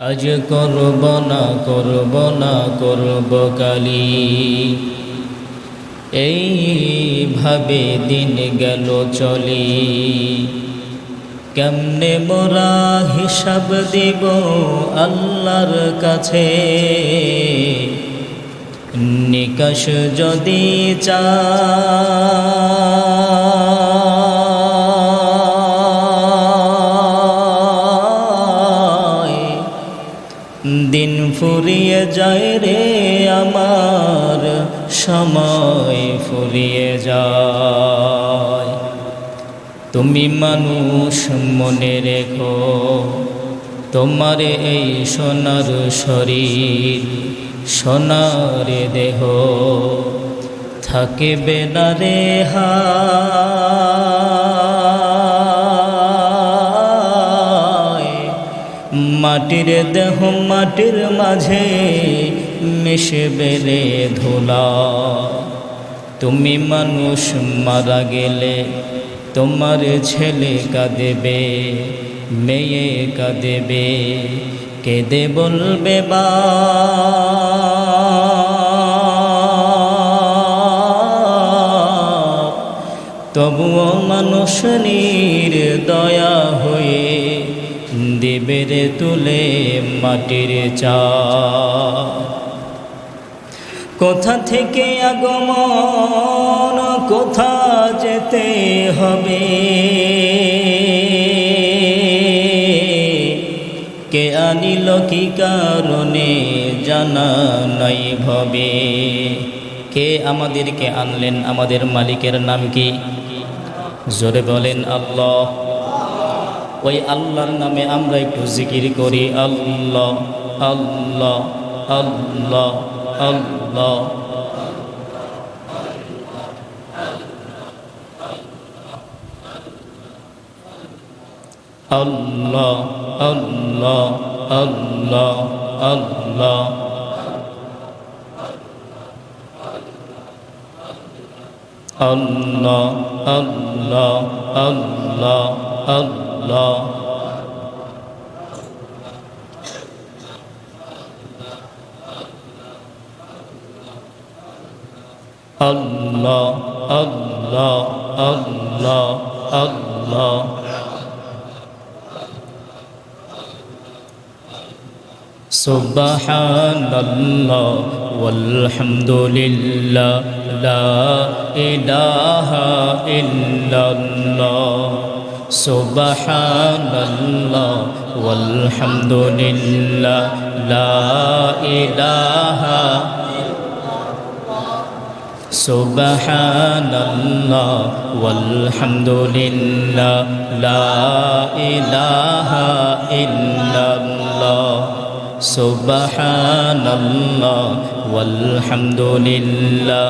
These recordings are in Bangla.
আজ করব না করব না করব কালি। এইভাবে দিন গেল চলি। কেমনে মোরা হিসাব দিব আল্লাহর কাছে? নিকাশ যদি চায় দিন ফুরিয়ে যায় রে আমার, সময় ফুরিয়ে যায়। তুমি মানুষ মনে রেখো, তোমার এই সোনার শরীর, সোনার দেহ। থাকবে না হায় মাটির দেহ মাটির মাঝে মিশবে রে ধুলা। তুমি মানুষ মারা গেলে তোমার ছেলে কাঁদেবে, মেয়ে কাঁদেবে, কেঁদে বলবে, বা তবুও মানুষ নির দয়া হয়ে দেবের তুলে মাটির চা কোথা থেকে আগমন, কোথা যেতে হবে? কে আনিল, কি কারণে জানা নাই ভবে? কে আমাদেরকে আনলেন, আমাদের মালিকের নাম কি? জোরে বলেন, আল্লাহ। ওই আল্লাহর নামে আমরা একটু জিকির করি, আল্লাহ আল্লাহ আল্লাহ আল্লাহ। আল্লাহ আল্লাহ আল্লাহ আল্লাহ। আল্লাহ আল্লাহ আল্লাহ আল্লাহ। الله الله الله الله الله. سبحان الله والحمد لله لا إله إلا الله. سبحان الله والحمد لله لا إله سبحان الله والحمد لله لا إله إلا الله سبحان الله والحمد لله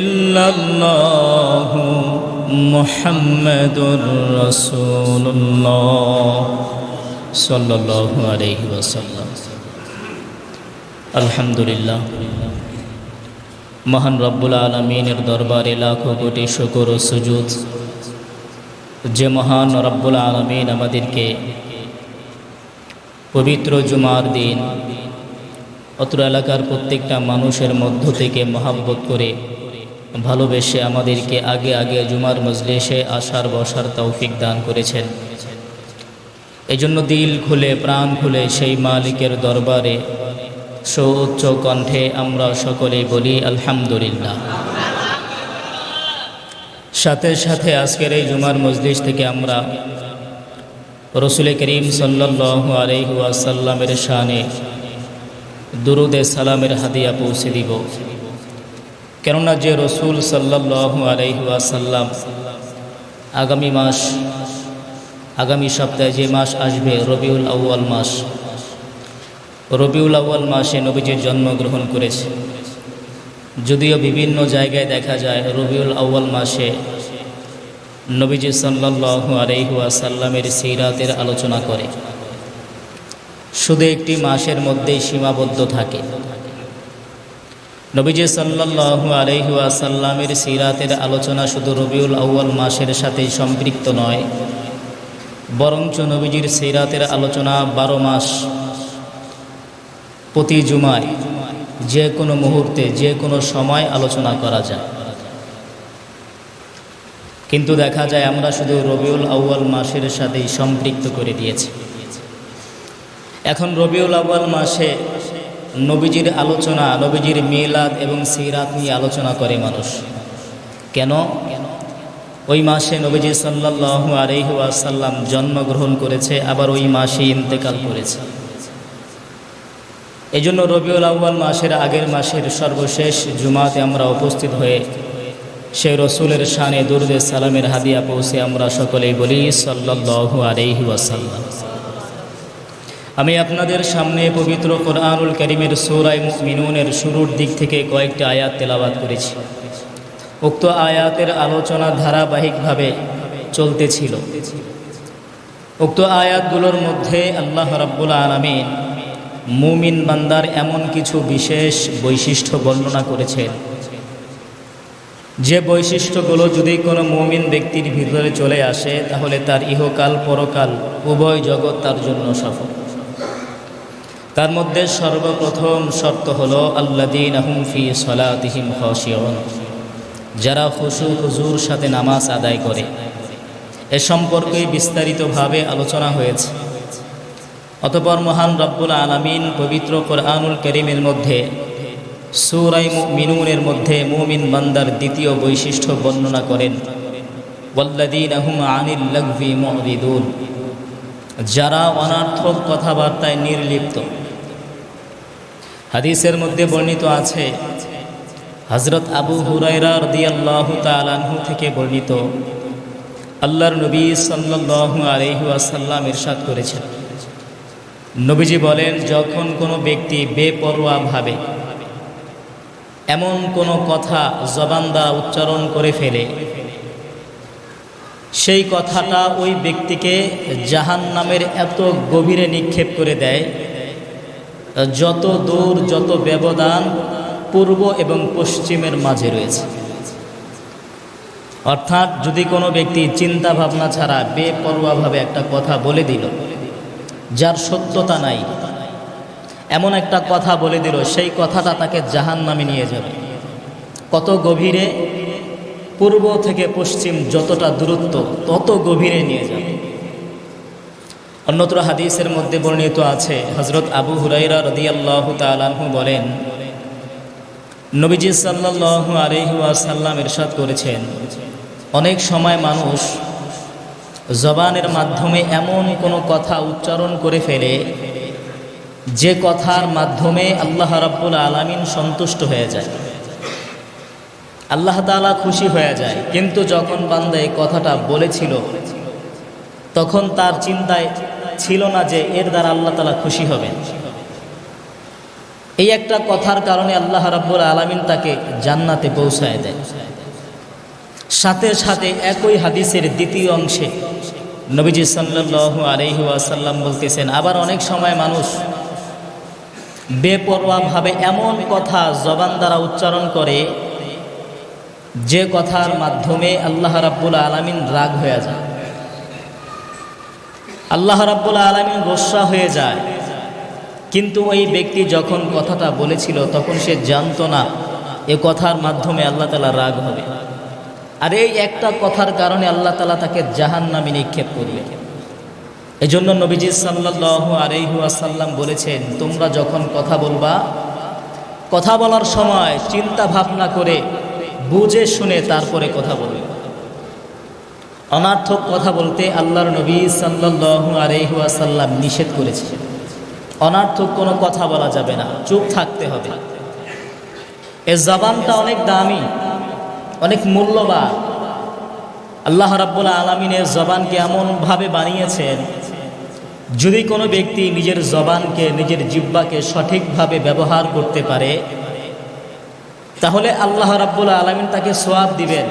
ইল্লাল্লাহ মুহাম্মাদুর রাসূলুল্লাহ আলহামদুলিল্লাহ। মহান রব্বুল আলমিনের দরবারে লাখো কোটি শুকুর ও সুজুদ। যে মহান রব্বুল আলমিন আমাদেরকে পবিত্র জুমার দিন অত্র এলাকার প্রত্যেকটা মানুষের মধ্য থেকে মহাব্বত করে ভালোবেসে আমাদেরকে আগে আগে জুমার মজলিসে আসার বসার তৌফিক দান করেছেন। এজন্য দিল খুলে, প্রাণ খুলে সেই মালিকের দরবারে সৌচ্চ কণ্ঠে আমরা সকলেই বলি, আলহামদুলিল্লাহ। সাথে সাথে আজকের এই জুমার মজলিস থেকে আমরা রসুল করিম সাল্লাহ আলহাসাল্লামের শানে দুরুদে সালামের হাদিয়া পৌঁছে দিব। কেননা যে রসুল সাল্লাহ আলহাসাল্লাম আগামী মাস, আগামী সপ্তাহে যে মাস আসবে, রবিউল আউয়াল মাস, রবিউল আউয়াল মাসে নবীজির জন্মগ্রহণ করেছে। যদিও বিভিন্ন জায়গায় দেখা যায়, রবিউল আউয়াল মাসে নবীজি সাল্লাহু আলহিহাসাল্লামের সিরাতের আলোচনা করে। শুধু একটি মাসের মধ্যেই সীমাবদ্ধ থাকে। নবীজি সাল্লাহু আলহিহাসাল্লামের সিরাতের আলোচনা শুধু রবিউল আউয়াল মাসের সাথে সম্পৃক্ত নয়, বরঞ্চ নবীজির সিরাতের আলোচনা বারো মাস প্রতি জুমায় যে কোনো মুহূর্তে, যে কোনো সময় আলোচনা করা যায়। কিন্তু দেখা যায় আমরা শুধু রবিউল আউ্য়াল মাসের সাথেই সম্পৃক্ত করে দিয়েছি। এখন রবিউল আউ্য়াল মাসে নবীজির আলোচনা, নবীজির মিলাদ এবং সিরাত নিয়ে আলোচনা করে মানুষ। কেন? ওই মাসে নবীজি সাল্লাহ আলহি আসাল্লাম জন্মগ্রহণ করেছে, আবার ওই মাসে ইন্তেকাল করেছে। এই জন্য রবিউল আউ্য়াল মাসের আগের মাসের সর্বশেষ জুমাতে আমরা উপস্থিত হয়ে সে রসুলের শানে দুর্দে সালামের হাদিয়া পৌঁছে আমরা সকলেই বলি সাল্লাহ আলহি ওয়াসাল্লাম। আমি আপনাদের সামনে পবিত্র কোরআনুল করিমের সৌরাই মিনুনের শুরুর দিক থেকে কয়েকটি আয়াত তেলাবাদ করেছি। উক্ত আয়াতের আলোচনা ধারাবাহিকভাবে চলতেছিল। উক্ত আয়াতগুলোর মধ্যে আল্লাহ রাব্বুল আলমিন মুমিন বান্দার এমন কিছু বিশেষ বৈশিষ্ট্য বর্ণনা করেছেন। যে বৈশিষ্ট্যগুলো যদি কোনো মুমিন ব্যক্তির ভিতরে চলে আসে, তাহলে তার ইহকাল পরকাল উভয় জগৎ তার জন্য সফল। তার মধ্যে সর্বপ্রথম শর্ত হল আল্লাদিন আহমফি সলাতিহিম হসিয়ন যারা খুশু হুজুর সাথে নামাজ আদায় করে। এ সম্পর্কে বিস্তারিতভাবে আলোচনা হয়েছে। অতপর মহান রব্বুল আলমিন পবিত্র কোরআনুল করিমের মধ্যে, সুরাই মিনুনের মধ্যে মুমিন বান্দার দ্বিতীয় বৈশিষ্ট্য বর্ণনা করেন ওয়াল্লাদিন আহুম আনিল লঘভি মহরিদুল যারা অনার্থক কথাবার্তায় নির্লিপ্ত। হাদিসের মধ্যে বর্ণিত আছে হজরত আবু হুরাইরা রদিয়াল্লাহ তালাহু থেকে বর্ণিত, আল্লাহর নবী সাল্লাহ আলহু আসাল্লাম ইরশাদ করেছেন। নবীজি বলেন, যখন কোনো ব্যক্তি বেপরোয়াভাবে এমন কোনো কথা জবান দ্বারা উচ্চারণ করে ফেলে, সেই কথাটা ওই ব্যক্তিকে জাহান নামের এত গভীরে নিক্ষেপ করে দেয় যত দূর যত ব্যবধান পূর্ব এবং পশ্চিমের মাঝে রয়েছে। অর্থাৎ যদি কোনো ব্যক্তি চিন্তা ভাবনা ছাড়া বেপরোয়াভাবে একটা কথা বলে দিল, যার সত্যতা নাই, এমন একটা কথা বলে দিল, সেই কথাটা তাকে জাহান নামে নিয়ে যাবে। কত গভীরে, পূর্ব থেকে পশ্চিম যতটা দূরত্ব, তত গভীরে নিয়ে যাবে। অন্যত্র হাদিসের মধ্যে বর্ণিত আছে হজরত আবু হুরাইরা রদিয়াল্লাহ তালাহু বলেন, নবীজি সাল্লাহু আলহাসাল্লাম ইরশাদ করেছেন, অনেক সময় মানুষ জবানের মাধ্যমে এমন কোনো কথা উচ্চারণ করে ফেলে, যে কথার মাধ্যমে আল্লাহ রাব্বুল আলমিন সন্তুষ্ট হয়ে যায়। আল্লাহ তালা খুশি হয়ে যায়, কিন্তু যখন বান্দা এই কথাটা বলেছিল তখন তার চিন্তায় ছিল না যে এর দ্বারা আল্লাহ তালা খুশি হবেন। এই একটা কথার কারণে আল্লাহ রাব্বুল আলমিন তাকে জান্নাতে পৌঁছায় দেয় সাথে সাথে একই হাদিসের দ্বিতীয় অংশে নবীজি সাল্লাহ আলহি আসাল্লাম বলতেছেন, আবার অনেক সময় মানুষ বেপরোয়াভাবে এমন কথা জবান দ্বারা উচ্চারণ করে যে কথার মাধ্যমে আল্লাহ রাব্বুল আলমিন রাগ হয়ে যায়। আল্লাহ রাব্বুল আলমিন গোসা হয়ে যায়। কিন্তু ওই ব্যক্তি যখন কথাটা বলেছিল, তখন সে জানতো না এ কথার মাধ্যমে আল্লাহ তালা রাগ হবে। আর এই একটা কথার কারণে আল্লাহ তালা তাকে জাহান নামে নিক্ষেপ করবে এজন্য নবীজি সাল্লাহ আলহাসাল্লাম বলেছেন, তোমরা যখন কথা বলবা, কথা বলার সময় চিন্তা ভাবনা করে বুঝে শুনে তারপরে কথা বলবে। অনার্থক কথা বলতে আল্লাহর নবী সাল্লাহ আলহাসাল্লাম নিষেধ করেছে। অনার্থক কোনো কথা বলা যাবে না, চুপ থাকতে হবে। এ জবানটা অনেক দামি, অনেক মূল্যবান। আল্লাহ রাব্বুল আলমিনের জবানকে এমনভাবে বানিয়েছেন, যদি কোনো ব্যক্তি নিজের জবানকে, নিজের জিব্বাকে সঠিকভাবে ব্যবহার করতে পারে, তাহলে আল্লাহ রাব্বুল আলমিন তাকে সোয়াব দিবেন।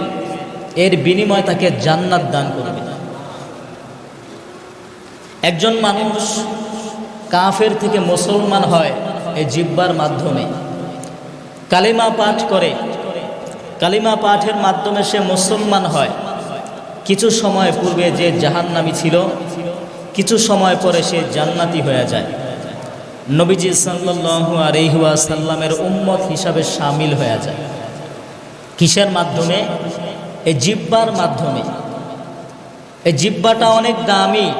এর বিনিময়ে তাকে জান্নাত দান করবে একজন মানুষ কাফের থেকে মুসলমান হয় এই জিব্বার মাধ্যমে। কালিমা পাঠ করে। কালিমা পাঠের মাধ্যমে সে মুসলমান হয়। কিছু সময় পূর্বে যে জাহান্নামি ছিল, কিছু সময় পরে সে জান্নাতি হয়ে যায়। নবীজি সাল্লু আলহুয়া সাল্লামের উম্মত হিসাবে সামিল হয়ে যায়। কিসের মাধ্যমে? এই জিব্বার মাধ্যমে। এই জিব্বাটা অনেক দামি।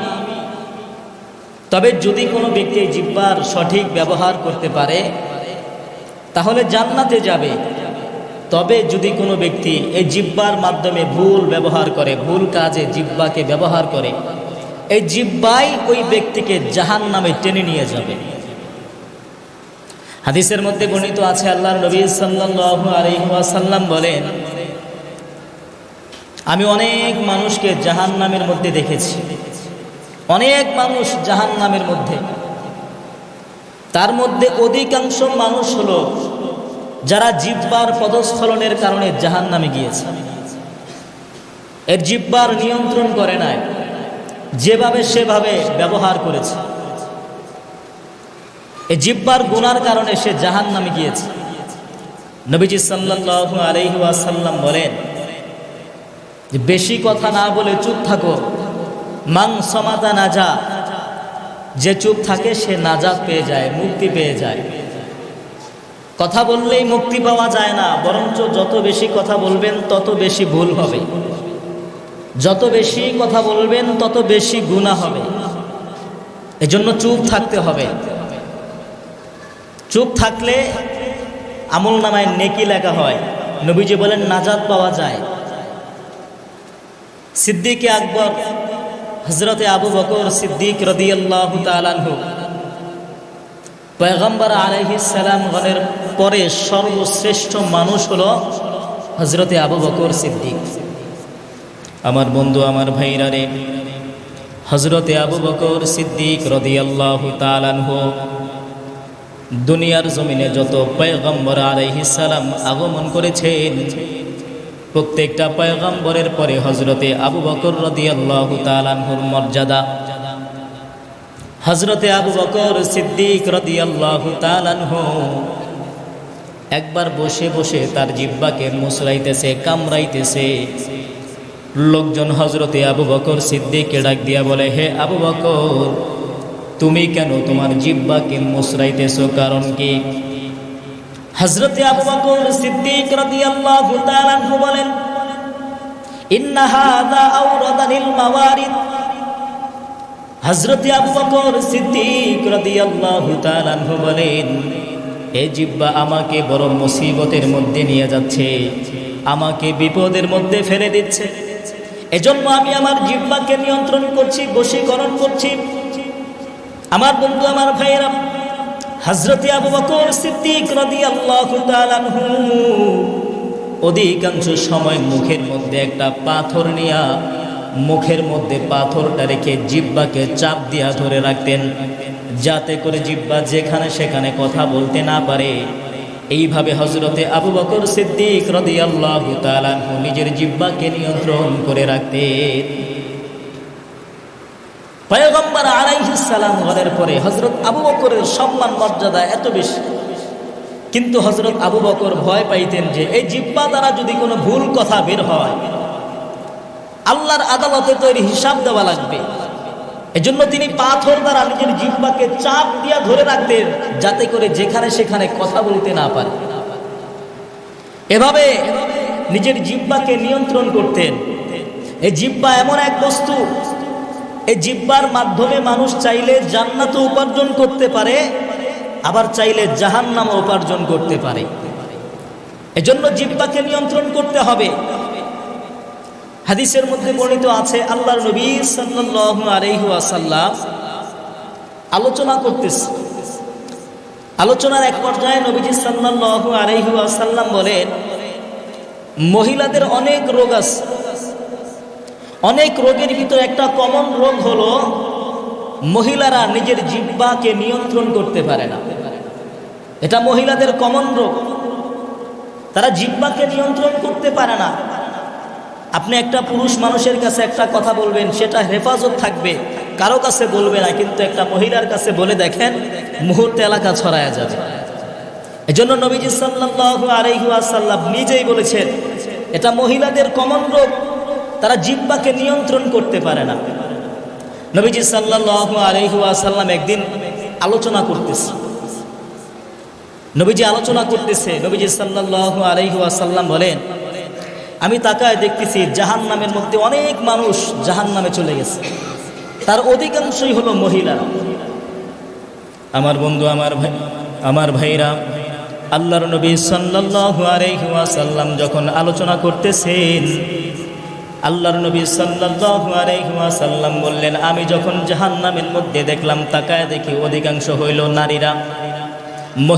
তবে যদি কোনো ব্যক্তি জিব্বার সঠিক ব্যবহার করতে পারে, তাহলে জান্নাতে যাবে। তবে যদি কোনো ব্যক্তি এই জিব্বার মাধ্যমে ভুল ব্যবহার করে, ভুল কাজে জিব্বাকে ব্যবহার করে, এই জিব্বাই ওই ব্যক্তিকে জাহান নামে টেনে নিয়ে যাবে। হাদিসের মধ্যে বর্ণিত আছে আল্লাহ নবী সাল্লাহ আলহাসাল্লাম বলেন আমি অনেক মানুষকে জাহান নামের মধ্যে দেখেছি। অনেক মানুষ জাহান নামের মধ্যে। তার মধ্যে অধিকাংশ মানুষ হলো যারা জিব্বার পদস্খলনের কারণে জাহান নামে গিয়েছে। এর জিব্বার নিয়ন্ত্রণ করে নাই। যেভাবে সেভাবে ব্যবহার করেছে। এ জিব্বার গুনার কারণে সে জাহান নামে গিয়েছে। নবীজি সাল্লাহ আলহাসাল্লাম বলেন যে বেশি কথা না বলে চুপ থাকো। মাং সমাতা নাজা। যে চুপ থাকে, সে নাজাত পেয়ে যায়, মুক্তি পেয়ে যায়। কথা বললেই মুক্তি পাওয়া যায় না, বরঞ্চ যত বেশি কথা বলবেন, তত বেশি ভুল হবে। যত বেশি কথা বলবেন, তত বেশি গুণা হবে। এজন্য চুপ থাকতে হবে। চুপ থাকলে আমল নামায় নেকি লেখা হয়। নবীজি বলেন নাজাদ পাওয়া যায়। সিদ্দিকে আকবর হজরতে আবু বকর সিদ্দিক রদিয়াল্লাহ তালানহু পয়গম্বর গণের পরে সর্বশ্রেষ্ঠ মানুষ হলো হজরতে আবু বকর সিদ্দিক। আমার বন্ধু, আমার ভাইরা রে হজরতে আবু বকর সিদ্দিক রদিয়াল্লাহ তালানহু দুনিয়ার জমিনে যত পয়গম্বর আলহিসাল্লাম আগমন করেছেন প্রত্যেকটা পয়গম্বরের পরে হজরতে আবু বকর রদিয়াল্লাহ তালানহুর মর্যাদা। হজরতে আবু বকর সিদ্দিক রদিয়াল্লাহ তালানহু একবার বসে বসে তার জিব্বাকে মুসরাইতেছে কামড়াইতেছে। লোকজন হজরতে আবু বকর সিদ্দিককে ডাক দিয়া বলে, হে আবু বকর, তুমি কেন তোমার জিব্বাকে মুসরাইতেছ কারণ কি হজরতে আবু বকর সিদ্দিক রাদিয়াল্লাহু তাআলা বলেন, ইন্না হাযা আওরাদানিল মাওয়ারিদ। হজরতে আবু বকর সিদ্দিক রাদিয়াল্লাহু তাআলা বলেন, এ জিব্বা আমাকে বড় মুসিবতের মধ্যে নিয়ে যাচ্ছে, আমাকে বিপদের মধ্যে ফেলে দিচ্ছে। এজন্য আমি আমার জিব্বাকে নিয়ন্ত্রণ করছি, বশীকরণ করছি। আমার বন্ধু, আমার ভাইয়েরা হজরতে আবু বকর সিদ্দিক রাদিয়াল্লাহু তাআলা অধিকাংশ সময় মুখের মধ্যে একটা পাথর নিয়া মুখের মধ্যে পাথরটা রেখে জিব্বাকে চাপ দিয়া ধরে রাখতেন, যাতে করে জিব্বা যেখানে সেখানে কথা বলতে না পারে। এইভাবে হজরতে আবু বকর সিদ্দিক তাআলা নিজের জিব্বাকে নিয়ন্ত্রণ করে রাখতেন। পয়গম্বর আলাইহিসালাম ঘরের পরে হজরত আবু বকরের সম্মান, মর্যাদা এত বেশি। কিন্তু হজরত আবু বকর ভয় পাইতেন যে এই জিব্বা দ্বারা যদি কোনো ভুল কথা বের হয়, আল্লাহর আদালতে তৈরি হিসাব দেওয়া লাগবে। এজন্য তিনি পাথর দ্বারা নিজের জিব্বাকে চাপ দিয়া ধরে রাখতেন, যাতে করে যেখানে সেখানে কথা বলতে না পারে। এভাবে নিজের জিব্বাকে নিয়ন্ত্রণ করতেন। এই জিব্বা এমন এক বস্তু এই জিব্বার মাধ্যমে মানুষ চাইলে জান্নাত উপার্জন করতে পারে, আবার চাইলে জাহান্নাম উপার্জন করতে পারে। এজন্য জিব্বাকে নিয়ন্ত্রণ করতে হবে। হাদিসের মধ্যে বর্ণিত আছে, আল্লাহর নবী সাল্লাল্লাহু আলাইহি ওয়াসাল্লাম আলোচনা করতেছে। আলোচনার এক পর্যায়ে নবীজি সাল্লাল্লাহু আলাইহি ওয়াসাল্লাম বলেন, মহিলাদের অনেক রোগ আছে। অনেক রোগের ভিতরে একটা কমন রোগ হলো মহিলারা নিজের জিব্বাকে নিয়ন্ত্রণ করতে পারে না। এটা মহিলাদের কমন রোগ। তারা জিব্বাকে নিয়ন্ত্রণ করতে পারে না। আপনি একটা পুরুষ মানুষের কাছে একটা কথা বলবেন, সেটা হেফাজত থাকবে। কারও কাছে বলবে না, কিন্তু একটা মহিলার কাছে বলে দেখেন, মুহূর্তে এলাকা ছড়ায় যাবে। এজন্য নবীজি সাল্লাল্লাহু আলাইহি ওয়াসাল্লাম নিজেই বলেছেন, এটা মহিলাদের কমন রোগ। তারা জিব্বাকে নিয়ন্ত্রণ করতে পারে না। নবীজি সাল্লাল্লাহু আলাইহি ওয়াসাল্লাম একদিন আলোচনা করতেছে। নবীজি আলোচনা করতেছে, নবীজি সাল্লাল্লাহু আলাইহি ওয়াসাল্লাম বলেন, আমি তাকায় দেখতেছি জাহান নামের মধ্যে অনেক মানুষ জাহান নামে চলে গেছে। তার অধিকাংশই হলো মহিলা। আমার বন্ধু, আমার ভাই, আমার ভাইরা, আল্লাহর নবী সাল্লাল্লাহু আলাইহি ওয়াসাল্লাম যখন আলোচনা করতেছেন আল্লাহর নবী ওয়াসাল্লাম বললেন আমি যখন জাহান্নামের মধ্যে দেখলাম তাকায় দেখি অধিকাংশ হইল নারীরা।